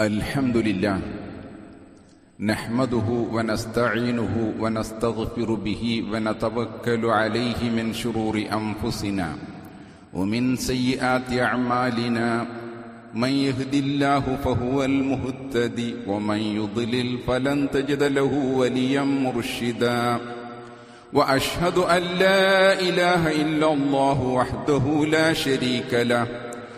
الحمد لله نحمده ونستعينه ونستغفر به ونتوكل عليه من شرور أنفسنا ومن سيئات أعمالنا من يهد الله فهو المهتدي ومن يضلل فلن تجد له وليا مرشدا وأشهد أن لا إله إلا الله وحده لا شريك له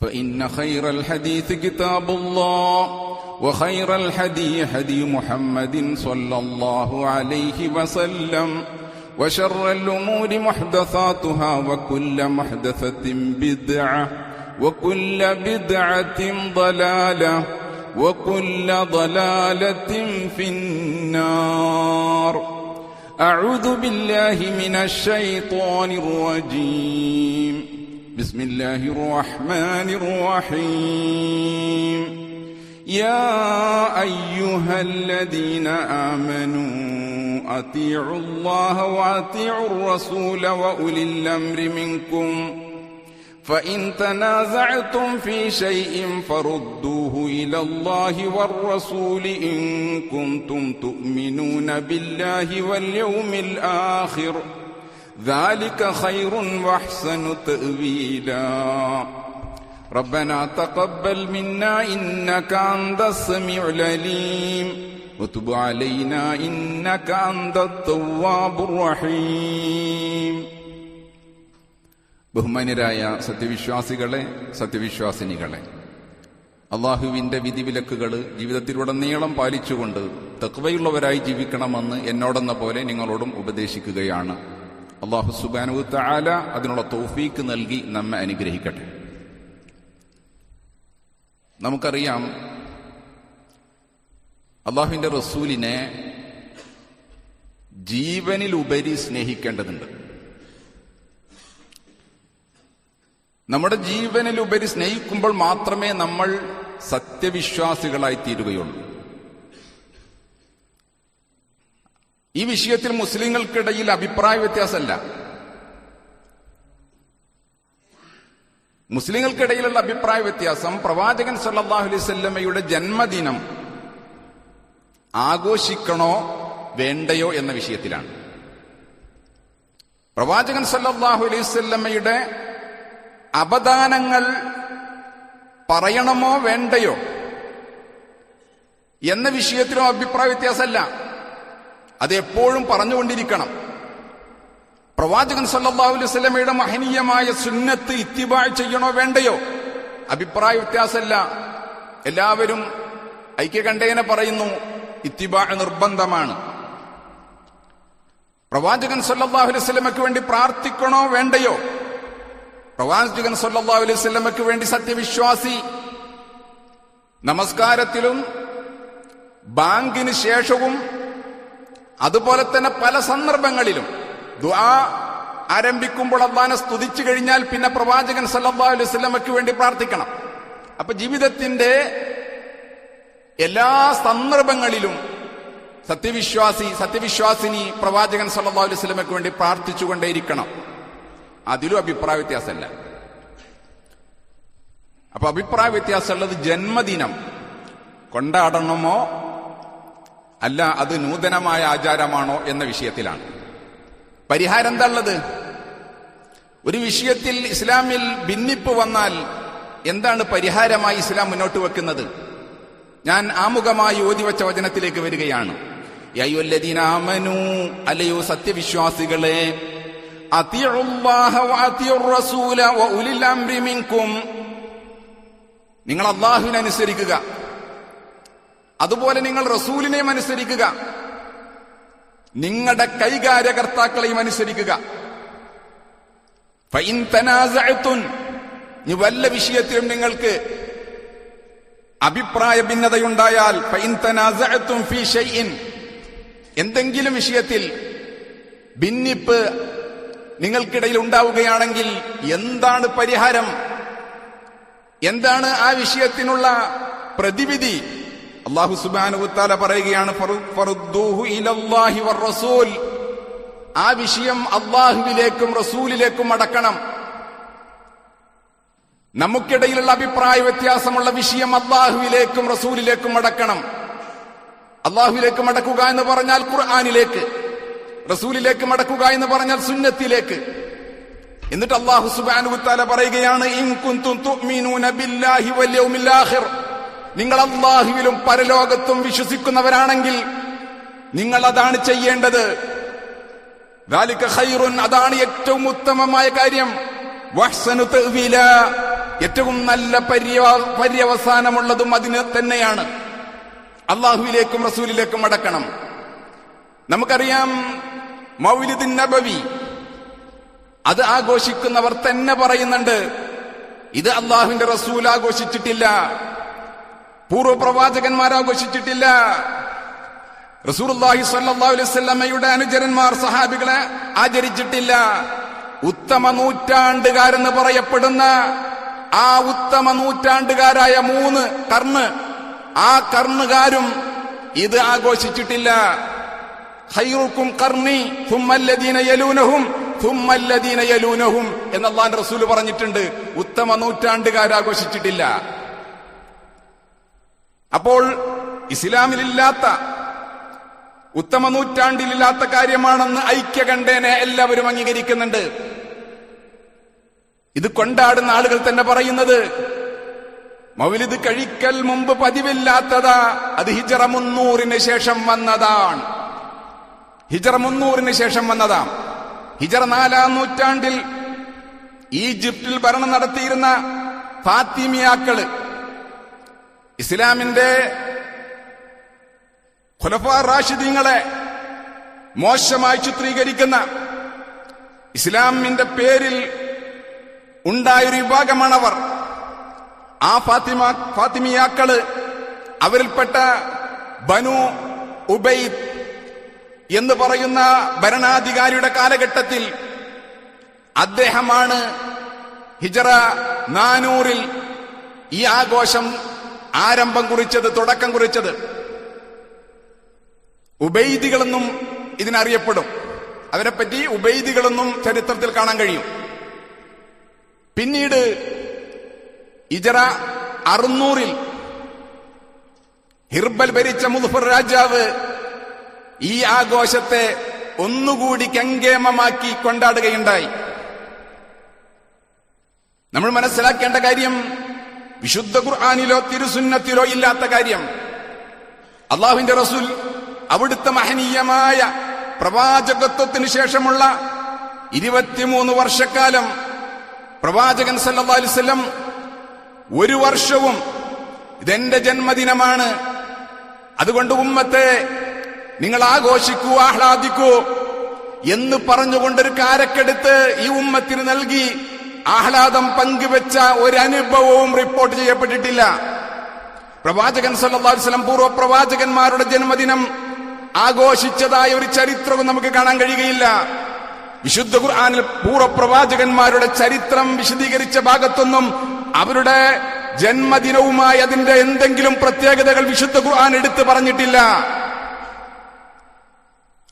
فإن خير الحديث كتاب الله وخير الحدي حدي محمد صلى الله عليه وسلم وشر الأمور محدثاتها وكل محدثة بدعة وكل بدعة ضلالة وكل ضلالة في النار. أعوذ بالله من الشيطان الرجيم. بسم الله الرحمن الرحيم. يا أيها الذين آمنوا أطيعوا الله وأطيعوا الرسول وأولي الأمر منكم. فإن تنازعتم في شيء فردوه إلى الله والرسول إن كنتم تؤمنون بالله واليوم الآخر. ذلك خير واحسن تاويلا ربنا تقبل منا انك انت السميع العليم وتب علينا انك انت التواب الرحيم ബഹുമാന്യരായ സത്യവിശ്വാസികളെ സത്യവിശ്വാസിനികളെ അള്ളാഹുവിന്റെ വിധിവിലക്കുകൾ ജീവിതത്തിലുടനീളം പാലിച്ചുകൊണ്ട് തക്വയുള്ളവരായി ജീവിക്കണമെന്ന് എന്നോടെന്ന പോലെ നിങ്ങളോടും ഉപദേശിക്കുകയാണ് അള്ളാഹു സുബാനു താല അതിനുള്ള തോഫീക്ക് നൽകി നമ്മെ അനുഗ്രഹിക്കട്ടെ. നമുക്കറിയാം അള്ളാഹുവിന്റെ റസൂലിനെ ജീവനിലുപരി സ്നേഹിക്കേണ്ടതുണ്ട്. നമ്മുടെ ജീവനിലുപരി സ്നേഹിക്കുമ്പോൾ മാത്രമേ നമ്മൾ സത്യവിശ്വാസികളായി തീരുകയുള്ളൂ ഈ വിഷയത്തിൽ മുസ്ലിങ്ങൾക്കിടയിൽ അഭിപ്രായ വ്യത്യാസമല്ല. മുസ്ലിങ്ങൾക്കിടയിലുള്ള അഭിപ്രായ വ്യത്യാസം പ്രവാചകൻ സല്ലാഹു അലൈവല്ലമ്മയുടെ ജന്മദിനം ആഘോഷിക്കണോ വേണ്ടയോ എന്ന വിഷയത്തിലാണ്. പ്രവാചകൻ സല്ലാഹു അലൈവല്ലമ്മയുടെ അപദാനങ്ങൾ പറയണമോ വേണ്ടയോ എന്ന വിഷയത്തിലോ അഭിപ്രായ വ്യത്യാസമല്ല. അത് എപ്പോഴും പറഞ്ഞുകൊണ്ടിരിക്കണം. പ്രവാചകൻ സല്ലാഹു അലൈഹി സ്വലമയുടെ മഹനീയമായ സുന്നത്ത് ഇത്തിബാ ചെയ്യണോ വേണ്ടയോ? അഭിപ്രായ വ്യത്യാസമല്ല. എല്ലാവരും ഐക്യകണ്ഠേന പറയുന്നു ഇത്തിബാ നിർബന്ധമാണ്. പ്രവാചകൻ സല്ലാഹു അലൈഹി സ്വലമയ്ക്ക് വേണ്ടി പ്രാർത്ഥിക്കണോ വേണ്ടയോ? പ്രവാചകൻ സല്ലാഹു അലൈഹി സ്വലമയ്ക്ക് വേണ്ടി സത്യവിശ്വാസി. നമസ്കാരത്തിലും ബാങ്കിന് ശേഷവും അതുപോലെ തന്നെ പല സന്ദർഭങ്ങളിലും ദുആ ആരംഭിക്കുമ്പോൾ അള്ളഹാനെ സ്തുതിച്ചു കഴിഞ്ഞാൽ പിന്നെ പ്രവാചകൻ സല്ലാ അലൈഹി സ്വലമയ്ക്ക് വേണ്ടി പ്രാർത്ഥിക്കണം. അപ്പൊ ജീവിതത്തിന്റെ എല്ലാ സന്ദർഭങ്ങളിലും സത്യവിശ്വാസി സത്യവിശ്വാസിനി പ്രവാചകൻ സല്ലാ അലൈഹി സ്വലമയ്ക്ക് വേണ്ടി പ്രാർത്ഥിച്ചുകൊണ്ടേയിരിക്കണം. അതിലും അഭിപ്രായ വ്യത്യാസമല്ല. അപ്പൊ അഭിപ്രായ വ്യത്യാസമുള്ളത് ജന്മദിനം. കൊണ്ടാടണമോ? അല്ല അത് നൂതനമായ ആചാരമാണോ എന്ന വിഷയത്തിലാണ്. പരിഹാരം എന്താ ഉള്ളത് ഒരു വിഷയത്തിൽ ഇസ്ലാമിൽ ഭിന്നിപ്പ് വന്നാൽ എന്താണ് പരിഹാരമായി ഇസ്ലാം മുന്നോട്ട് വെക്കുന്നത്? ഞാൻ ആമുഖമായി ഓതിവച്ച വചനത്തിലേക്ക് വരികയാണ്. അല്ലയോ സത്യവിശ്വാസികളെ നിങ്ങൾ അള്ളാഹുവിനെ അനുസരിക്കുക. അതുപോലെ നിങ്ങൾ റസൂലിനെയും അനുസരിക്കുക. നിങ്ങളുടെ കൈകാര്യകർത്താക്കളെയും അനുസരിക്കുക. വല്ല വിഷയത്തിലും നിങ്ങൾക്ക് അഭിപ്രായ ഭിന്നതയുണ്ടായാൽ എന്തെങ്കിലും വിഷയത്തിൽ ഭിന്നിപ്പ് നിങ്ങൾക്കിടയിൽ ഉണ്ടാവുകയാണെങ്കിൽ എന്താണ് പരിഹാരം? എന്താണ് ആ വിഷയത്തിനുള്ള പ്രതിവിധി? അള്ളാഹു സുബാനുത്താല പറയുകയാണ് ആ വിഷയം അള്ളാഹുവിലേക്കും റസൂലിലേക്കും അടക്കണം. നമുക്കിടയിലുള്ള അഭിപ്രായ വ്യത്യാസമുള്ള വിഷയം അള്ളാഹുവിലേക്കും റസൂലിലേക്കും അടക്കണം. അള്ളാഹുവിലേക്ക് മടക്കുക എന്ന് പറഞ്ഞാൽ ഖുർആാനിലേക്ക് റസൂലിലേക്ക് മടക്കുക എന്ന് പറഞ്ഞാൽ സുന്നത്തിലേക്ക്. എന്നിട്ട് അള്ളാഹു സുബാനുത്താല പറയുകയാണ് ഇൻ കുന്തും ബില്ലാഹി വൽ യൗമിൽ ആഖിർ. നിങ്ങൾ അള്ളാഹുവിലും പരലോകത്തും വിശ്വസിക്കുന്നവരാണെങ്കിൽ നിങ്ങൾ അതാണ് ചെയ്യേണ്ടത്. അതാണ് ഏറ്റവും ഉത്തമമായ കാര്യം. ഏറ്റവും നല്ല പര്യവസാനമുള്ളതും അതിന് തന്നെയാണ്. അള്ളാഹുവിലേക്കും റസൂലിലേക്കും അടക്കണം. നമുക്കറിയാം മൗലിദിൻ നബവി അത് ആഘോഷിക്കുന്നവർ തന്നെ പറയുന്നുണ്ട് ഇത് അള്ളാഹുവിന്റെ റസൂൽ ആഘോഷിച്ചിട്ടില്ല. പൂർവപ്രവാചകന്മാർ ആഘോഷിച്ചിട്ടില്ല. റസൂർഹി സല്ലാ അനുചരന്മാർ സഹാബികളെ ആചരിച്ചിട്ടില്ല. ഉത്തമ നൂറ്റാണ്ടുകാരെന്ന് പറയപ്പെടുന്ന ആ ഉത്തമ നൂറ്റാണ്ടുകാരായ മൂന്ന് കർണ് ആ കർണുകാരും ഇത് ആഘോഷിച്ചിട്ടില്ല. ഹൈറുക്കും കർണി തുമ്മല്ലദീന യലൂനഹും തുമ്മല്ലദീന യലൂനഹും എന്നല്ലാൻ റസൂൽ പറഞ്ഞിട്ടുണ്ട്. ഉത്തമ നൂറ്റാണ്ടുകാർ ആഘോഷിച്ചിട്ടില്ല അപ്പോൾ ഇസ്ലാമിലില്ലാത്ത ഉത്തമ നൂറ്റാണ്ടിലില്ലാത്ത കാര്യമാണെന്ന് ഐക്യകണ്ഠേനെ എല്ലാവരും അംഗീകരിക്കുന്നുണ്ട്. ഇത് കൊണ്ടാടുന്ന ആളുകൾ തന്നെ പറയുന്നത് മൗലിദ് കഴിക്കൽ മുമ്പ് പതിവില്ലാത്തതാ അത് ഹിജറ മുന്നൂറിന് ശേഷം വന്നതാണ്. ഹിജറ മുന്നൂറിന് ശേഷം വന്നതാ. ഹിജറ നാലാം നൂറ്റാണ്ടിൽ ഈജിപ്തിൽ ഭരണം നടത്തിയിരുന്ന ഫാത്തിമിയാക്കൾ ഇസ്ലാമിന്റെ ഖുലഫ റാഷിദീങ്ങളെ മോശമായി ചിത്രീകരിക്കുന്ന ഇസ്ലാമിന്റെ പേരിൽ ഉണ്ടായൊരു വിഭാഗമാണവർ. ആ ഫാത്തിമ ഫാത്തിമിയാക്കൾ അവരിൽപ്പെട്ട ബനു ഉബൈദ് എന്ന് പറയുന്ന ഭരണാധികാരിയുടെ കാലഘട്ടത്തിൽ അദ്ദേഹമാണ് ഹിജറ നാനൂറിൽ ഈ ആഘോഷം ആരംഭം കുറിച്ചത് തുടക്കം കുറിച്ചത്. ഉബൈദികളെന്നും ഇതിനറിയപ്പെടും. അവരെപ്പറ്റി ഉബൈദികളെന്നും ചരിത്രത്തിൽ കാണാൻ കഴിയും. പിന്നീട് ഇജറ അറുന്നൂറിൽ ഹിർബൽ ഭരിച്ച മുദഫർ രാജാവ് ഈ ആഘോഷത്തെ ഒന്നുകൂടി കങ്കേമമാക്കി കൊണ്ടാടുകയുണ്ടായി. നമ്മൾ മനസ്സിലാക്കേണ്ട കാര്യം വിശുദ്ധ ഖുർആാനിലോ തിരുസുന്നത്തിലോ ഇല്ലാത്ത കാര്യം. അള്ളാഹുവിന്റെ റസൂൽ അവിടുത്തെ മഹനീയമായ പ്രവാചകത്വത്തിന് ശേഷമുള്ള ഇരുപത്തിമൂന്ന് വർഷക്കാലം പ്രവാചകൻ വസല്ലം ഒരു വർഷവും ഇതെന്റെ ജന്മദിനമാണ്. അതുകൊണ്ട് ഉമ്മത്തെ നിങ്ങൾ ആഘോഷിക്കൂ ആഹ്ലാദിക്കൂ എന്ന് പറഞ്ഞുകൊണ്ടൊരു കാരക്കെടുത്ത് ഈ ഉമ്മത്തിന് നൽകി ആഹ്ലാദം പങ്കുവെച്ച ഒരു അനുഭവവും റിപ്പോർട്ട് ചെയ്യപ്പെട്ടിട്ടില്ല. പ്രവാചകൻ സല്ലാസ്ലം പൂർവ പ്രവാചകന്മാരുടെ ജന്മദിനം ആഘോഷിച്ചതായ ഒരു ചരിത്രവും നമുക്ക് കാണാൻ കഴിയുകയില്ല. വിശുദ്ധ ഖുർആാനിൽ പൂർവ പ്രവാചകന്മാരുടെ ചരിത്രം വിശദീകരിച്ച ഭാഗത്തൊന്നും അവരുടെ ജന്മദിനവുമായി അതിന്റെ എന്തെങ്കിലും പ്രത്യേകതകൾ വിശുദ്ധ ഖുർആൻ എടുത്തു പറഞ്ഞിട്ടില്ല.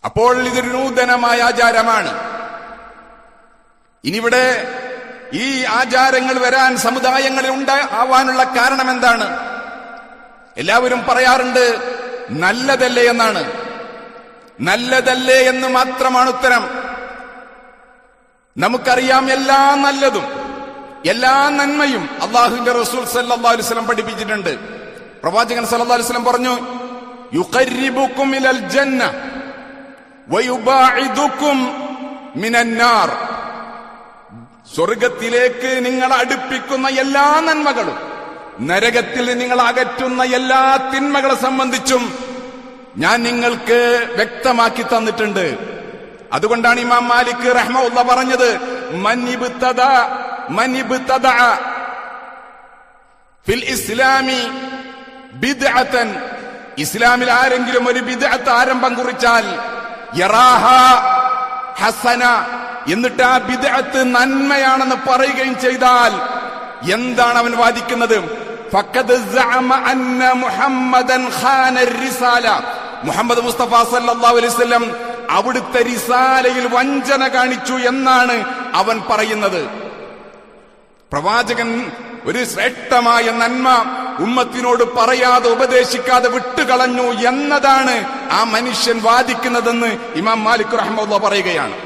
അപ്പോൾ ഇതൊരു നൂതനമായ ആചാരമാണ്. ഇനിവിടെ ഈ ആചാരങ്ങൾ വരാൻ സമുദായങ്ങളിൽ ഉണ്ടാവാനുള്ള കാരണം എന്താണ്? എല്ലാവരും പറയാറുണ്ട് നല്ലതല്ലേ എന്നാണ്. നല്ലതല്ലേ എന്ന് മാത്രമാണ് ഉത്തരം. നമുക്കറിയാം എല്ലാ നല്ലതും എല്ലാ നന്മയും അള്ളാഹുവിന്റെ റസൂൽ സല്ലല്ലാഹു അലൈഹി വസല്ലം പഠിപ്പിച്ചിട്ടുണ്ട്. പ്രവാചകൻ സല്ലല്ലാഹു അലൈഹി വസല്ലം പറഞ്ഞു വയുബാഇദുക്കും മിനന്നാർ. സ്വർഗത്തിലേക്ക് നിങ്ങൾ അടുപ്പിക്കുന്ന എല്ലാ നന്മകളും നരകത്തിൽ നിങ്ങൾ അകറ്റുന്ന എല്ലാ തിന്മകളെ സംബന്ധിച്ചും ഞാൻ നിങ്ങൾക്ക് വ്യക്തമാക്കി തന്നിട്ടുണ്ട്. അതുകൊണ്ടാണ് ഇമാം മാലിക് റഹ്മുള്ള പറഞ്ഞത് മനിബ്തദ മനിബ്തദ ഫിൽ ഇസ്ലാമി ബിദ്അത്തൻ. ഇസ്ലാമിൽ ആരെങ്കിലും ഒരു ബിദ്അത്ത് ആരംഭം കുറിച്ചാൽ യറാഹ ഹസന എന്നിട്ട് ആ ബിദ്അത്ത് നന്മയാണെന്ന് പറയുകയും ചെയ്താൽ എന്താണ് അവൻ വാദിക്കുന്നത്? മുഹമ്മദ് മുസ്തഫ സല്ലല്ലാഹു അലൈഹി വസല്ലം അവിടുത്തെ റിസാലയിൽ വഞ്ചന കാണിച്ചു എന്നാണ് അവൻ പറയുന്നത്. പ്രവാചകൻ ഒരു ശ്രേഷ്ഠമായ നന്മ ഉമ്മത്തിനോട് പറയാതെ ഉപദേശിക്കാതെ വിട്ടുകളഞ്ഞു എന്നതാണ് ആ മനുഷ്യൻ വാദിക്കുന്നതെന്ന് ഇമാം മാലിക് റഹ്മുള്ള പറയുകയാണ്.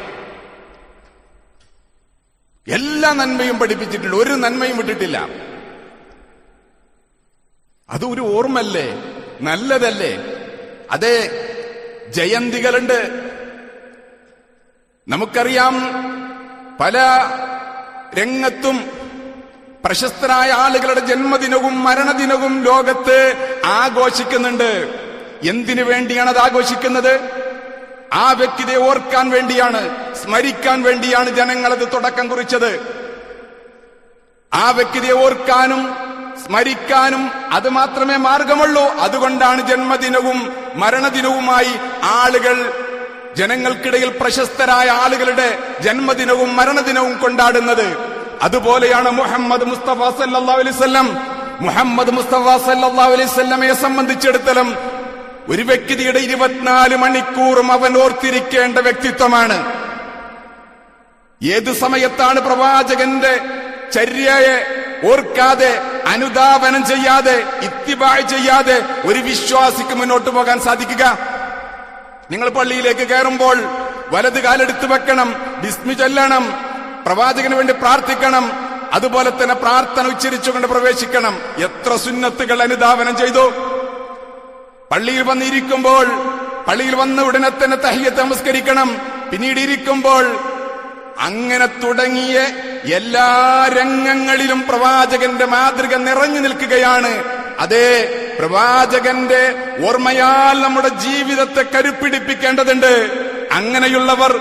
എല്ലാ നന്മയും പഠിപ്പിച്ചിട്ടുണ്ട് ഒരു നന്മയും വിട്ടിട്ടില്ല. അത് ഒരു ഓർമ്മല്ലേ നല്ലതല്ലേ? അതെ ജയന്തികളുണ്ട്. നമുക്കറിയാം പല രംഗത്തും പ്രശസ്തരായ ആളുകളുടെ ജന്മദിനവും മരണദിനവും ലോകത്ത് ആഘോഷിക്കുന്നുണ്ട്. എന്തിനു വേണ്ടിയാണ് അത് ആഘോഷിക്കുന്നത്? ആ വ്യക്തിയെ ഓർക്കാൻ വേണ്ടിയാണ്. സ്മരിക്കാൻ വേണ്ടിയാണ് ജനങ്ങളത് തുടക്കം കുറിച്ചത്. ആ വ്യക്തിയെ ഓർക്കാനും സ്മരിക്കാനും അത് മാത്രമേ മാർഗമുള്ളൂ. അതുകൊണ്ടാണ് ജന്മദിനവും മരണദിനവുമായി ആളുകൾ ജനങ്ങൾക്കിടയിൽ പ്രശസ്തരായ ആളുകളുടെ ജന്മദിനവും മരണദിനവും കൊണ്ടാടുന്നത്. അതുപോലെയാണ് മുഹമ്മദ് മുസ്തഫ സല്ലല്ലാഹു അലൈഹി വസല്ലം. മുഹമ്മദ് മുസ്തഫ സല്ലല്ലാഹു അലൈഹി വസല്ലമയെ സംബന്ധിച്ചിടത്തോളം ഒരു വ്യക്തിയുടെ ഇരുപത്തിനാല് മണിക്കൂറും അവൻ ഓർത്തിരിക്കേണ്ട വ്യക്തിത്വമാണ്. ഏത് സമയത്താണ് പ്രവാചകന്റെ ചര്യയെ ഓർക്കാതെ അനുദാപനം ചെയ്യാതെ ഇത്തിബായ് ചെയ്യാതെ ഒരു വിശ്വാസിക്ക് മുന്നോട്ട് പോകാൻ സാധിക്കുക? നിങ്ങൾ പള്ളിയിലേക്ക് കയറുമ്പോൾ വലത് കാലെടുത്ത് വെക്കണം ബിസ്മി ചൊല്ലണം പ്രവാചകന് വേണ്ടി പ്രാർത്ഥിക്കണം അതുപോലെ തന്നെ പ്രാർത്ഥന ഉച്ചരിച്ചുകൊണ്ട് പ്രവേശിക്കണം. എത്ര സുന്നത്തുകൾ അനുധാവനം ചെയ്തു? പള്ളിയിൽ വന്നിരിക്കുമ്പോൾ പള്ളിയിൽ വന്ന ഉടനെ തന്നെ തഹ്യത്ത് നമസ്കരിക്കണം. പിന്നീട് ഇരിക്കുമ്പോൾ അങ്ങനെ തുടങ്ങിയ എല്ലാ രംഗങ്ങളിലും പ്രവാചകന്റെ മാതൃക നിറഞ്ഞു നിൽക്കുകയാണ്. അതേ പ്രവാചകന്റെ ഓർമ്മയാൽ നമ്മുടെ ജീവിതത്തെ കരുപ്പിടിപ്പിക്കേണ്ടതുണ്ട്. അങ്ങനെയുള്ളവർ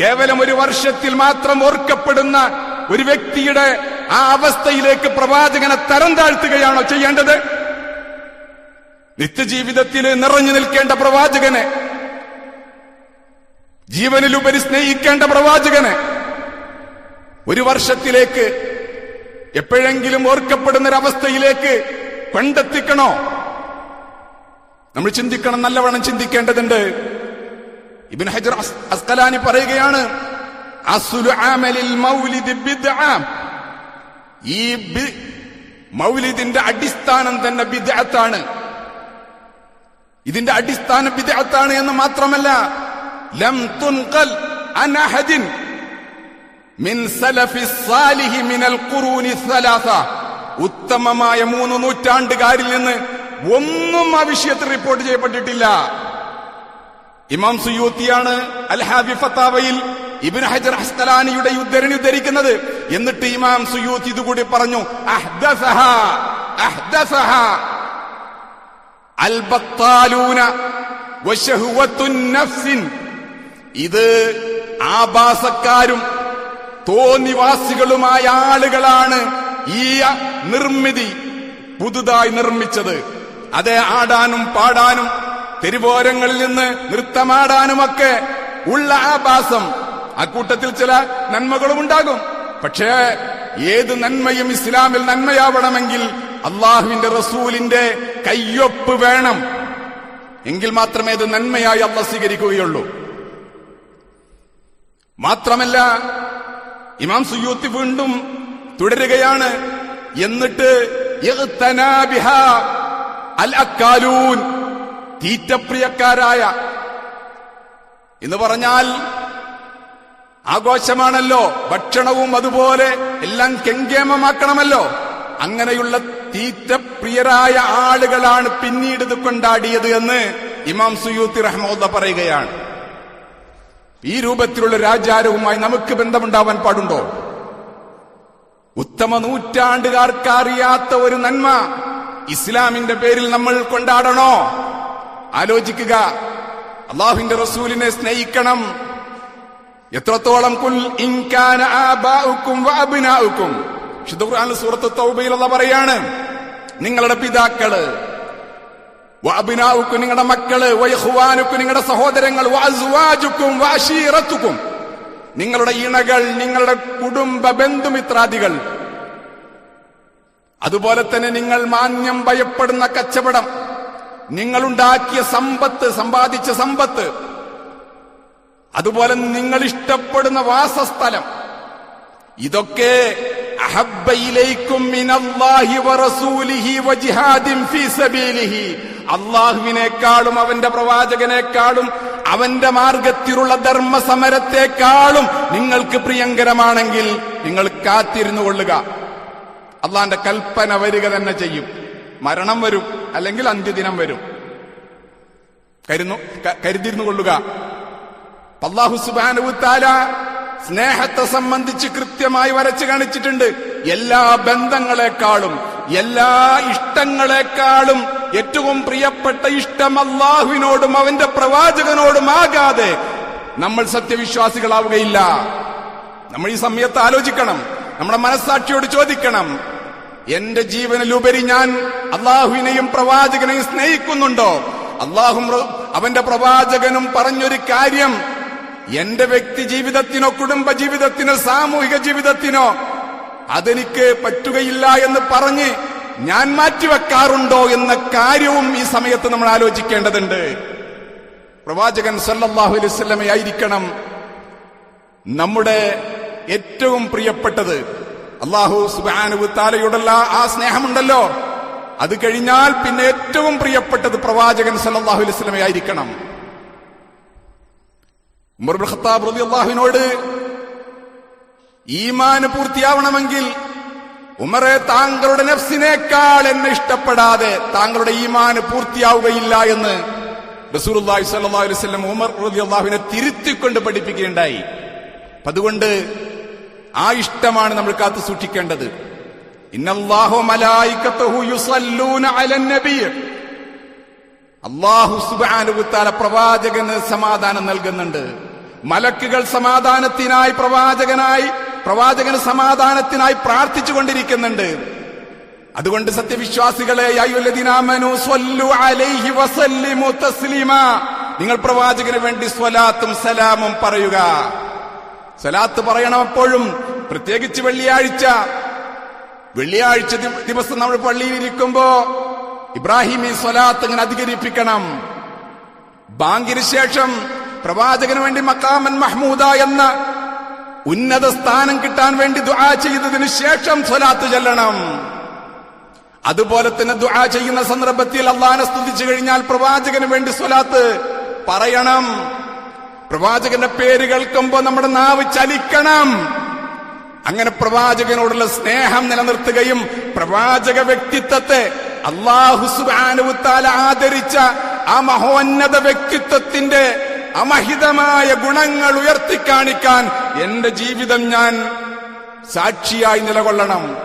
കേവലം ഒരു വർഷത്തിൽ മാത്രം ഓർക്കപ്പെടുന്ന ഒരു വ്യക്തിയുടെ ആ അവസ്ഥയിലേക്ക് പ്രവാചകനെ തരം താഴ്ത്തുകയാണോ ചെയ്യേണ്ടത്? നിത്യജീവിതത്തിൽ നിറഞ്ഞു നിൽക്കേണ്ട പ്രവാചകനെ ജീവനിലുപരി സ്നേഹിക്കേണ്ട പ്രവാചകനെ ഒരു വർഷത്തിലേക്ക് എപ്പോഴെങ്കിലും ഓർക്കപ്പെടുന്ന ഒരവസ്ഥയിലേക്ക് കൊണ്ടെത്തിക്കണോ? നമ്മൾ ചിന്തിക്കണം നല്ലവണ്ണം ചിന്തിക്കേണ്ടതുണ്ട്. ഇബിൻ ഹജർ അസ്- അസ്കലാനി പറയുകയാണ്. ഈ മൗലിദിന്റെ അടിസ്ഥാനം തന്നെ ബിദ്അത്താണ്. ഇതിന്റെ അടിസ്ഥാനം ബിദ്അത്താണ് എന്ന് മാത്രമല്ല ലം തുൻഖൽ അൻ അഹദിൻ. മിൻ സലഫി സാലിഹി മിനൽ ഖുറൂനി സലാസ. ഉത്തമമായ മൂന്ന് നൂറ്റാണ്ടുകാരിൽ നിന്ന് ഒന്നും ആ വിഷയത്തിൽ റിപ്പോർട്ട് ചെയ്യപ്പെട്ടിട്ടില്ല. ഇമാം സുയൂത്തിയാണ് അൽഹാബി ഫത്താവയിൽ ഇബിൻ ഹജർ ഹസ്തലാനിയുടെ ഉദ്ധരണി ഉദ്ധരിക്കുന്നത്. എന്നിട്ട് ഇമാം സുയൂത്തി ഇതുകൂടി പറഞ്ഞു ഇത് ആഭാസക്കാരും തോന്നിവാസികളുമായ ആളുകളാണ് ഈ നിർമ്മിതി പുതുതായി നിർമ്മിച്ചത്. അതെ ആടാനും പാടാനും തെരുവോരങ്ങളിൽ നിന്ന് നൃത്തമാടാനുമൊക്കെ ഉള്ള ആഭാസം അക്കൂട്ടത്തിൽ ചില നന്മകളും ഉണ്ടാകും. പക്ഷേ ഏത് നന്മയും ഇസ്ലാമിൽ നന്മയാവണമെങ്കിൽ അള്ളാഹുവിന്റെ റസൂലിന്റെ കയ്യൊപ്പ് വേണം. എങ്കിൽ മാത്രമേ ഇത് നന്മയായി അള്ള സ്വീകരിക്കുകയുള്ളൂ. മാത്രമല്ല ഇമാം സുയൂത്തി വീണ്ടും തുടരുകയാണ്. എന്നിട്ട് അൽ അക്കാലൂൻ തീറ്റപ്രിയക്കാരായ. എന്ന് പറഞ്ഞാൽ ആഘോഷമാണല്ലോ ഭക്ഷണവും അതുപോലെ എല്ലാം കെങ്കേമമാക്കണമല്ലോ. അങ്ങനെയുള്ള തീറ്റപ്രിയരായ ആളുകളാണ് പിന്നീട് ഇത് കൊണ്ടാടിയത് എന്ന് ഇമാം സുയൂത്തി റഹ്മോദ പറയുകയാണ്. ഈ രൂപത്തിലുള്ള രാജാരവുമായി നമുക്ക് ബന്ധമുണ്ടാവാൻ പാടുണ്ടോ? ഉത്തമ നൂറ്റാണ്ടുകാർക്ക് അറിയാത്ത ഒരു നന്മ ഇസ്ലാമിന്റെ പേരിൽ നമ്മൾ കൊണ്ടാടണോ? ആലോചിക്കുക. അള്ളാഹുവിന്റെ റസൂലിനെ സ്നേഹിക്കണം. എത്രത്തോളം കുൽ ഇൻകാന ആബാഉക്കും സൂറത്ത് തൗബയിൽ പറയാണ് നിങ്ങളുടെ പിതാക്കൾ വഅബ്നാഉക്കും നിങ്ങളുടെ മക്കൾ വയഹ്വാനുക്കും നിങ്ങളുടെ സഹോദരങ്ങൾ വാസുവാജുക്കും വാശീറത്തുക്കും നിങ്ങളുടെ ഇണകൾ നിങ്ങളുടെ കുടുംബ ബന്ധുമിത്രാദികൾ. അതുപോലെ തന്നെ നിങ്ങൾ മാന്യം ഭയപ്പെടുന്ന കച്ചവടം. നിങ്ങളുണ്ടാക്കിയ സമ്പത്ത് സമ്പാദിച്ച സമ്പത്ത്. അതുപോലെ നിങ്ങൾ ഇഷ്ടപ്പെടുന്ന വാസസ്ഥലം. ഇതൊക്കെ അള്ളാഹുവിനേക്കാളും അവന്റെ പ്രവാചകനേക്കാളും അവന്റെ മാർഗത്തിലുള്ള ധർമ്മസമരത്തെക്കാളും നിങ്ങൾക്ക് പ്രിയങ്കരമാണെങ്കിൽ നിങ്ങൾ കാത്തിരുന്നു കൊള്ളുക. അള്ളാന്റെ കൽപ്പന വരിക തന്നെ ചെയ്യും. മരണം വരും അല്ലെങ്കിൽ അന്ത്യദിനം വരും. കരുന്നു കരുതിരുന്നു കൊള്ളുക. അള്ളാഹു സുബാനുത്താല സ്നേഹത്തെ സംബന്ധിച്ച് കൃത്യമായി വരച്ചു കാണിച്ചിട്ടുണ്ട്. എല്ലാ ബന്ധങ്ങളെക്കാളും എല്ലാ ഇഷ്ടങ്ങളെക്കാളും ഏറ്റവും പ്രിയപ്പെട്ട ഇഷ്ടം അള്ളാഹുവിനോടും അവന്റെ പ്രവാചകനോടും ആകാതെ നമ്മൾ സത്യവിശ്വാസികളാവുകയില്ല. നമ്മൾ ഈ സമയത്ത് ആലോചിക്കണം നമ്മുടെ മനസ്സാക്ഷിയോട് ചോദിക്കണം എന്റെ ജീവനിലുപരി ഞാൻ അള്ളാഹുവിനെയും പ്രവാചകനെയും സ്നേഹിക്കുന്നുണ്ടോ? അള്ളാഹും അവന്റെ പ്രവാചകനും പറഞ്ഞൊരു കാര്യം എന്റെ വ്യക്തി ജീവിതത്തിനോ കുടുംബ ജീവിതത്തിനോ സാമൂഹിക ജീവിതത്തിനോ അതെനിക്ക് പറ്റുകയില്ല എന്ന് പറഞ്ഞ് ഞാൻ മാറ്റിവെക്കാറുണ്ടോ എന്ന കാര്യവും ഈ സമയത്ത് നമ്മൾ ആലോചിക്കേണ്ടതുണ്ട്. പ്രവാചകൻ സല്ലാഹു അലൈഹി വസല്ലമയായിരിക്കണം നമ്മുടെ ഏറ്റവും പ്രിയപ്പെട്ടത്. അള്ളാഹു സുബാനു താലയോടുള്ള ആ സ്നേഹമുണ്ടല്ലോ. അത് കഴിഞ്ഞാൽ പിന്നെ ഏറ്റവും പ്രിയപ്പെട്ടത് പ്രവാചകൻ സല്ലാഹു അലൈഹി വസല്ലമയായിരിക്കണം ഉമർ ഖത്താബ് റളിയല്ലാഹുവിനോട് ഈമാന് പൂർത്തിയാവണമെങ്കിൽ ഉമറെ താങ്കളുടെ നഫ്സിനേക്കാൾ എന്നെ ഇഷ്ടപ്പെടാതെ താങ്കളുടെ ഈമാന് പൂർത്തിയാവുകയില്ല എന്ന് റസൂലുള്ളാഹി സ്വല്ലല്ലാഹു അലൈഹി വസല്ലം ഉമർ അള്ളാഹുവിനെ തിരുത്തിക്കൊണ്ട് പഠിപ്പിക്കുകയുണ്ടായി. അതുകൊണ്ട് ആ ഇഷ്ടമാണ് നമ്മൾ കാത്തു സൂക്ഷിക്കേണ്ടത്. അള്ളാഹു സുബാനുത്താല പ്രവാചകന് സമാധാനം നൽകുന്നുണ്ട്. മലക്കുകൾ സമാധാനത്തിനായി പ്രവാചകനായി പ്രവാചകന് സമാധാനത്തിനായി പ്രാർത്ഥിച്ചു കൊണ്ടിരിക്കുന്നുണ്ട്. അതുകൊണ്ട് സത്യവിശ്വാസികളെ നിങ്ങൾ പ്രവാചകന് വേണ്ടി സ്വലാത്തും സലാമും പറയുക. സ്വലാത്ത് പറയണം എപ്പോഴും. പ്രത്യേകിച്ച് വെള്ളിയാഴ്ച. വെള്ളിയാഴ്ച ദിവസം നമ്മൾ പള്ളിയിൽ ഇരിക്കുമ്പോ ഇബ്രാഹിം ഈ സ്വലാത്ത് ഇങ്ങനെ അധികരിപ്പിക്കണം. ബാങ്കിന് ശേഷം പ്രവാചകന് വേണ്ടി മക്കാമൻ മഹ്മൂദ എന്ന ഉന്നത സ്ഥാനം കിട്ടാൻ വേണ്ടി ദുആ ചെയ്തതിനു ശേഷം സ്വലാത്ത് ചെല്ലണം. അതുപോലെ തന്നെ ദുആ ചെയ്യുന്ന സന്ദർഭത്തിൽ അള്ളാനെ സ്തുതിച്ചു കഴിഞ്ഞാൽ പ്രവാചകന് വേണ്ടി സ്വലാത്ത് പറയണം. പ്രവാചകന്റെ പേര് കേൾക്കുമ്പോ നമ്മുടെ നാവ് ചലിക്കണം. അങ്ങനെ പ്രവാചകനോടുള്ള സ്നേഹം നിലനിർത്തുകയും പ്രവാചക വ്യക്തിത്വത്തെ അള്ളാഹുസുബാനുത്താൽ ആദരിച്ച ആ മഹോന്നത വ്യക്തിത്വത്തിന്റെ അമഹിതമായ ഗുണങ്ങൾ ഉയർത്തിക്കാണിക്കാൻ എന്റെ ജീവിതം ഞാൻ സാക്ഷിയായി നിലകൊള്ളണം.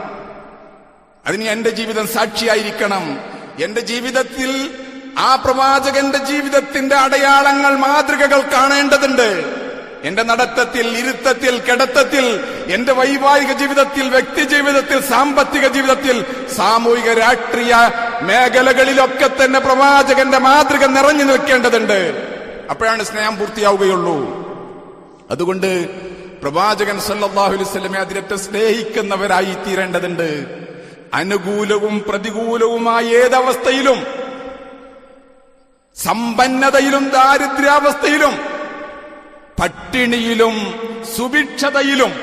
അതിന് എന്റെ ജീവിതം സാക്ഷിയായിരിക്കണം. എന്റെ ജീവിതത്തിൽ ആ പ്രവാചകന്റെ ജീവിതത്തിന്റെ അടയാളങ്ങൾ മാതൃകകൾ കാണേണ്ടതുണ്ട്. എന്റെ നടത്തത്തിൽ ഇരുത്തത്തിൽ കിടത്തത്തിൽ എന്റെ വൈവാഹിക ജീവിതത്തിൽ വ്യക്തി ജീവിതത്തിൽ സാമ്പത്തിക ജീവിതത്തിൽ സാമൂഹിക രാഷ്ട്രീയ മേഖലകളിലൊക്കെ തന്നെ പ്രവാചകന്റെ മാതൃക നിറഞ്ഞു നിൽക്കേണ്ടതുണ്ട്. അപ്പോഴാണ് സ്നേഹം പൂർത്തിയാവുകയുള്ളൂ. അതുകൊണ്ട് പ്രവാചകൻ സല്ലല്ലാഹു അലൈഹി വസല്ലമയെ അതിരറ്റ സ്നേഹിക്കുന്നവരായി തീരേണ്ടതുണ്ട്. അനുകൂലവും പ്രതികൂലവുമായ ഏതവസ്ഥയിലും സമ്പന്നതയിലും ദാരിദ്ര്യാവസ്ഥയിലും പട്ടിണിയിലും സുഭിക്ഷതയിലും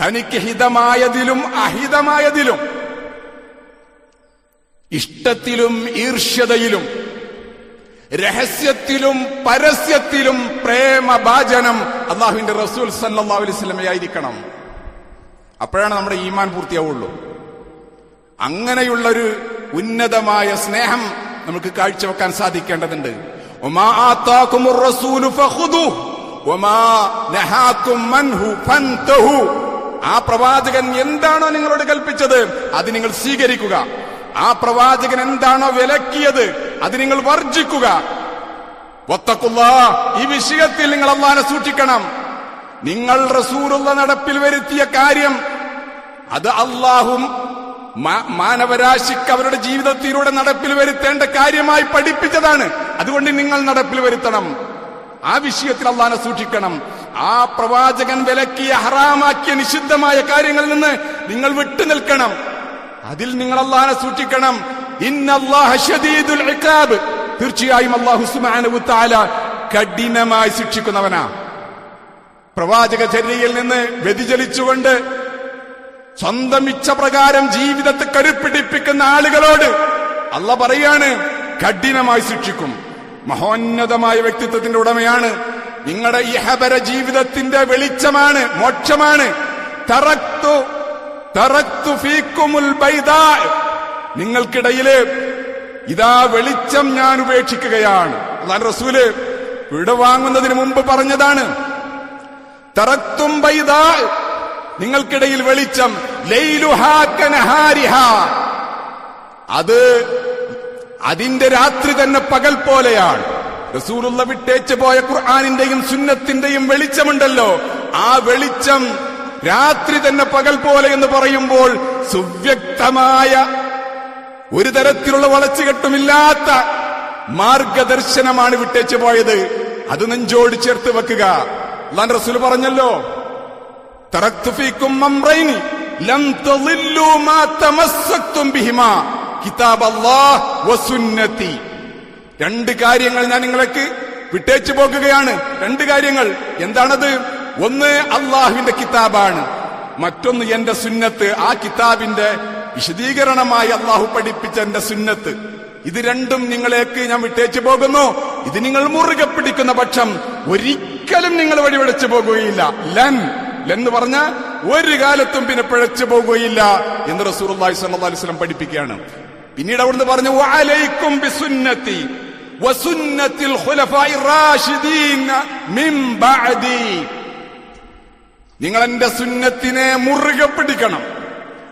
തനിക്ക് ഹിതമായതിലും അഹിതമായതിലും ഇഷ്ടത്തിലും ഈർഷ്യതയിലും രഹസ്യത്തിലും പരസ്യത്തിലും പ്രേമഭാജനം അള്ളാഹുവിന്റെ റസൂൽ വസല്ലമയായിരിക്കണം. അപ്പോഴാണ് നമ്മുടെ ഈമാൻ പൂർത്തിയാവുള്ളൂ. അങ്ങനെയുള്ളൊരു ഉന്നതമായ സ്നേഹം നമുക്ക് കാഴ്ചവെക്കാൻ സാധിക്കേണ്ടതുണ്ട്. ആ പ്രവാചകൻ എന്താണോ നിങ്ങളോട് കൽപ്പിച്ചത് അത് നിങ്ങൾ സ്വീകരിക്കുക. ആ പ്രവാചകൻ എന്താണോ വിലക്കിയത് അത് നിങ്ങൾ വർജിക്കുക. ഈ വിഷയത്തിൽ നിങ്ങൾ അള്ളാനെ സൂക്ഷിക്കണം. നിങ്ങൾ റസൂറുള്ള നടപ്പിൽ വരുത്തിയ കാര്യം അത് അള്ളാഹും മാനവരാശിക്ക് അവരുടെ ജീവിതത്തിലൂടെ നടപ്പിൽ വരുത്തേണ്ട കാര്യമായി പഠിപ്പിച്ചതാണ്. അതുകൊണ്ട് നിങ്ങൾ നടപ്പിൽ വരുത്തണം. ആ വിഷയത്തിൽ അള്ളാനെ സൂക്ഷിക്കണം. ആ പ്രവാചകൻ വിലക്കിയ ഹറാമാക്കിയ നിഷിദ്ധമായ കാര്യങ്ങളിൽ നിന്ന് നിങ്ങൾ വിട്ടുനിൽക്കണം. അതിൽ നിങ്ങൾ അള്ളാഹനെ സൂക്ഷിക്കണം. തീർച്ചയായും അള്ളാഹു സുബ്ഹാനഹു തആല കഠിനമായി ശിക്ഷിക്കുന്നവനാ. പ്രവാചക ചര്യയിൽ നിന്ന് വ്യതിചലിച്ചുകൊണ്ട് സ്വന്തം ഇച്ഛപ്രകാരം ജീവിതത്തെ കരുപ്പിടിപ്പിക്കുന്ന ആളുകളോട് അല്ല പറയാണ് കഠിനമായി ശിക്ഷിക്കും. മഹോന്നതമായ വ്യക്തിത്വത്തിന്റെ ഉടമയാണ്. നിങ്ങളുടെ ഇഹപര ജീവിതത്തിന്റെ വെളിച്ചമാണ് മോക്ഷമാണ്. തറക്തു തറക്തു ഫീക്കുമുൽ ബൈദാ നിങ്ങൾക്കിടയിൽ ഇതാ വെളിച്ചം ഞാൻ ഉപേക്ഷിക്കുകയാണ്. അതാണ് റസൂൽ വീട് വാങ്ങുന്നതിന് മുമ്പ് പറഞ്ഞതാണ്. തറത്തും ബൈദാ നിങ്ങൾക്കിടയിൽ വെളിച്ചം. അത് അതിന്റെ രാത്രി തന്നെ പകൽ പോലെയാണ്. റസൂലുള്ള വിട്ടേച്ച് പോയ ഖുർആാനിന്റെയും സുന്നത്തിന്റെയും വെളിച്ചമുണ്ടല്ലോ. ആ വെളിച്ചം രാത്രി തന്നെ പകൽ പോലെ എന്ന് പറയുമ്പോൾ സുവ്യക്തമായ ഒരു തരത്തിലുള്ള വളച്ചുകെട്ടുമില്ലാത്ത മാർഗദർശനമാണ് വിട്ടേച്ചു പോയത്. അത് നെഞ്ചോട് ചേർത്ത് വെക്കുക. അള്ളാൻ റസൂൽ പറഞ്ഞല്ലോ രണ്ട് കാര്യങ്ങൾ ഞാൻ നിങ്ങൾക്ക് വിട്ടേച്ചു പോകുകയാണ്. രണ്ട് കാര്യങ്ങൾ. എന്താണത്? ഒന്ന് അള്ളാഹുവിന്റെ കിതാബാണ്. മറ്റൊന്ന് എന്റെ സുന്നത്ത്. ആ കിതാബിന്റെ വിശദീകരണമായി അള്ളാഹു പഠിപ്പിച്ച എന്റെ സുന്നത്ത്. ഇത് രണ്ടും നിങ്ങളേക്ക് ഞാൻ വിട്ടേച്ചു പോകുന്നു. ഇത് നിങ്ങൾ മുറുകെ പിടിക്കുന്ന പക്ഷം ഒരിക്കലും നിങ്ങൾ വഴിപിടച്ചു പോകുകയില്ല. ലൻ. എന്ന് പറഞ്ഞ ഒരു കാലത്തും പിന്നെ പിഴച്ചു പോകുകയില്ല എന്ന് റസൂർല്ലാഹി സ്വല്ലല്ലാഹി അലൈഹി വസല്ലം പഠിപ്പിക്കുകയാണ്. പിന്നീട് അവിടുന്ന് പറഞ്ഞു വഅലൈക്കും ബിസുന്നത്തി വസുന്നത്തിൽ നിങ്ങൾ എന്റെ സുന്നത്തിനെ മുറുകെ പിടിക്കണം.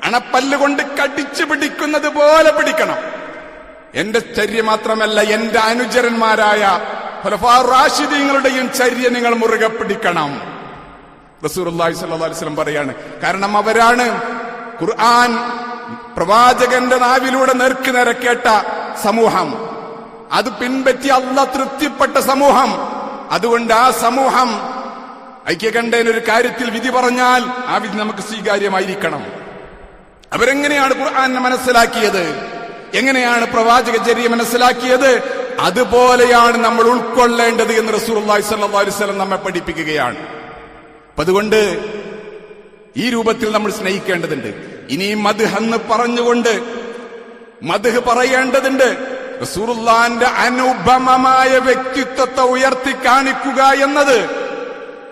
അണപ്പല്ലുകൊണ്ട് കടിച്ചു പിടിക്കുന്നത് പോലെ പിടിക്കണം. എന്റെ ചര്യ മാത്രമല്ല എന്റെ അനുചരന്മാരായ ഫലഫാറാഷിദീങ്ങളുടെയും ചര്യ നിങ്ങൾ മുറുകെ പിടിക്കണം. റസൂർല്ലാഹി വസല്ലം പറയാണ് കാരണം അവരാണ് ഖുർആൻ പ്രവാചകന്റെ നാവിലൂടെ നേർക്ക് നേരെ കേട്ട സമൂഹം. അത് പിൻപറ്റി അല്ല തൃപ്തിപ്പെട്ട സമൂഹം. അതുകൊണ്ട് ആ സമൂഹം ഐക്യകണ്ഠേന ഒരു കാര്യത്തിൽ വിധി പറഞ്ഞാൽ ആ വിധി നമുക്ക് സ്വീകാര്യമായിരിക്കണം. അവരെങ്ങനെയാണ് ഖുർആാനെ മനസ്സിലാക്കിയത്? എങ്ങനെയാണ് പ്രവാചക ചര്യ മനസ്സിലാക്കിയത്? അതുപോലെയാണ് നമ്മൾ ഉൾക്കൊള്ളേണ്ടത് എന്ന് റസൂർ സല്ലല്ലാഹു അലൈഹി വസല്ലം നമ്മെ പഠിപ്പിക്കുകയാണ്. അപ്പൊ അതുകൊണ്ട് ഈ രൂപത്തിൽ നമ്മൾ സ്നേഹിക്കേണ്ടതുണ്ട്. ഇനി മദ്ഹ് എന്ന് പറഞ്ഞുകൊണ്ട് മദ്ഹ് പറയേണ്ടതുണ്ട്. റസൂറുല്ലാന്റെ അനുപമമായ വ്യക്തിത്വത്തെ ഉയർത്തി കാണിക്കുക എന്നത്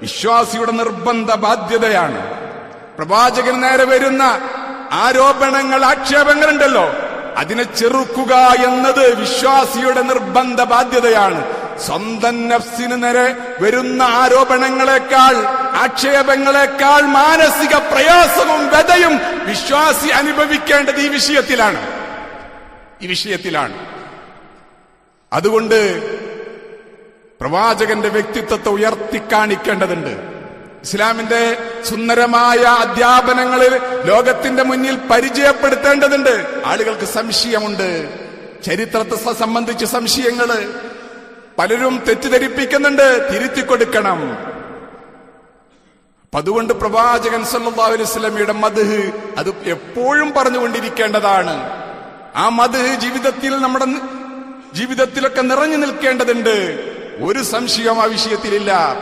വിശ്വാസിയുടെ നിർബന്ധ ബാധ്യതയാണ്. പ്രവാചകൻ നേരെ വരുന്ന ആരോപണങ്ങൾ ആക്ഷേപങ്ങളുണ്ടല്ലോ. അതിനെ ചെറുക്കുക എന്നത് വിശ്വാസിയുടെ നിർബന്ധ ബാധ്യതയാണ്. സ്വന്തം നഫ്സിന് നേരെ വരുന്ന ആരോപണങ്ങളെക്കാൾ ആക്ഷേപങ്ങളെക്കാൾ മാനസിക പ്രയാസവും വ്യതയും വിശ്വാസി അനുഭവിക്കേണ്ടത് ഈ വിഷയത്തിലാണ്. ഈ വിഷയത്തിലാണ്. അതുകൊണ്ട് പ്രവാചകന്റെ വ്യക്തിത്വത്തെ ഉയർത്തിക്കാണിക്കേണ്ടതുണ്ട് ഇസ്ലാമിന്റെ സുന്ദരമായ അധ്യാപനങ്ങളിൽ ലോകത്തിന്റെ മുന്നിൽ പരിചയപ്പെടുത്തേണ്ടതുണ്ട്. ആളുകൾക്ക് സംശയമുണ്ട്. ചരിത്രത്തെ സംബന്ധിച്ച് സംശയങ്ങൾ പലരും തെറ്റിദ്ധരിപ്പിക്കുന്നുണ്ട്. തിരുത്തി കൊടുക്കണം അപ്പൊ അതുകൊണ്ട് പ്രവാചകൻ സല്ലല്ലാഹു അലൈഹി വസല്ലമയുടെ മദ്ഹ് അത് എപ്പോഴും പറഞ്ഞുകൊണ്ടിരിക്കേണ്ടതാണ്. ആ മദ്ഹ് ജീവിതത്തിൽ നമ്മുടെ ജീവിതത്തിലൊക്കെ നിറഞ്ഞു നിൽക്കേണ്ടതുണ്ട്. ഒരു സംശയം ആ വിഷയത്തിലില്ല.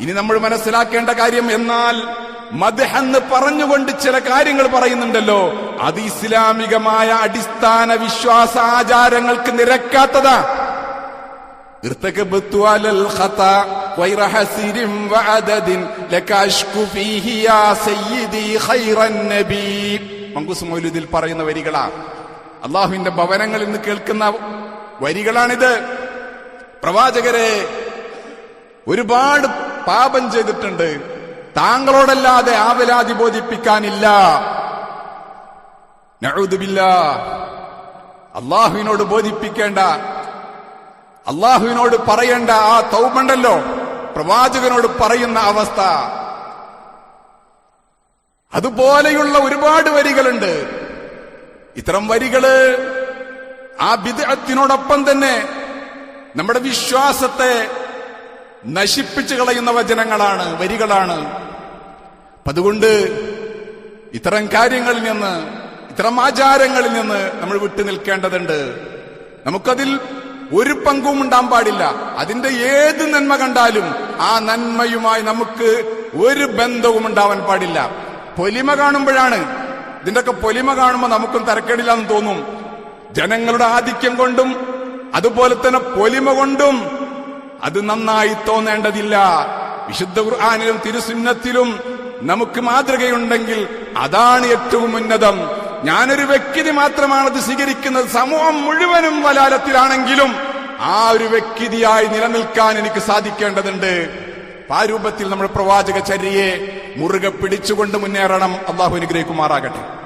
ഇനി നമ്മൾ മനസ്സിലാക്കേണ്ട കാര്യം എന്നാൽ മദ്ഹെന്ന് പറഞ്ഞുകൊണ്ട് ചില കാര്യങ്ങൾ പറയുന്നുണ്ടല്ലോ. അത് ഇസ്ലാമികമായ അടിസ്ഥാന വിശ്വാസ ആചാരങ്ങൾക്ക് നിരക്കാത്തതാ മങ്കൂസ് പറയുന്ന വരികളാ. അള്ളാഹുവിന്റെ ഭവനങ്ങളിൽ നിന്ന് കേൾക്കുന്ന വരികളാണിത്. പ്രവാചകരെ ഒരുപാട് പാപം ചെയ്തിട്ടുണ്ട്. താങ്കളോടല്ലാതെ ആവലാതി ബോധിപ്പിക്കാനില്ല. നഴുതുമില്ല അള്ളാഹുവിനോട് ബോധിപ്പിക്കേണ്ട അള്ളാഹുവിനോട് പറയേണ്ട ആ തൗബണ്ടല്ലോ പ്രവാചകനോട് പറയുന്ന അവസ്ഥ. അതുപോലെയുള്ള ഒരുപാട് വരികളുണ്ട്. ഇത്തരം വരികൾ ആ വിദഗ്ധത്തിനോടൊപ്പം തന്നെ നമ്മുടെ വിശ്വാസത്തെ നശിപ്പിച്ചു കളയുന്ന വചനങ്ങളാണ് വരികളാണ്. അതുകൊണ്ട് ഇത്തരം കാര്യങ്ങളിൽ നിന്ന് ഇത്തരം ആചാരങ്ങളിൽ നിന്ന് നമ്മൾ വിട്ടു നിൽക്കേണ്ടതുണ്ട്. നമുക്കതിൽ ഒരു പങ്കും ഉണ്ടാൻ പാടില്ല. അതിന്റെ ഏത് നന്മ കണ്ടാലും ആ നന്മയുമായി നമുക്ക് ഒരു ബന്ധവും ഉണ്ടാവാൻ പാടില്ല. പൊലിമ കാണുമ്പോഴാണ് ഇതിന്റെയൊക്കെ പൊലിമ കാണുമ്പോൾ നമുക്കും തരക്കേടില്ല എന്ന് തോന്നും. ജനങ്ങളുടെ ആധിക്യം കൊണ്ടും അതുപോലെ തന്നെ പൊലിമ കൊണ്ടും അത് നന്നായി തോന്നേണ്ടതില്ല. വിശുദ്ധ ഖുർആാനിലും തിരുസുന്നത്തിലും നമുക്ക് മാതൃകയുണ്ടെങ്കിൽ അതാണ് ഏറ്റവും ഉന്നതം. ഞാനൊരു വ്യക്തി മാത്രമാണത് സ്വീകരിക്കുന്നത്. സമൂഹം മുഴുവനും വലാലത്തിലാണെങ്കിലും ആ ഒരു വ്യക്തിയായി നിലനിൽക്കാൻ എനിക്ക് സാധിക്കേണ്ടതുണ്ട്. ആ രൂപത്തിൽ നമ്മുടെ പ്രവാചക ചര്യയെ മുറുകെ പിടിച്ചുകൊണ്ട് മുന്നേറണം. അള്ളാഹു അനുഗ്രഹിക്കുമാറാകട്ടെ.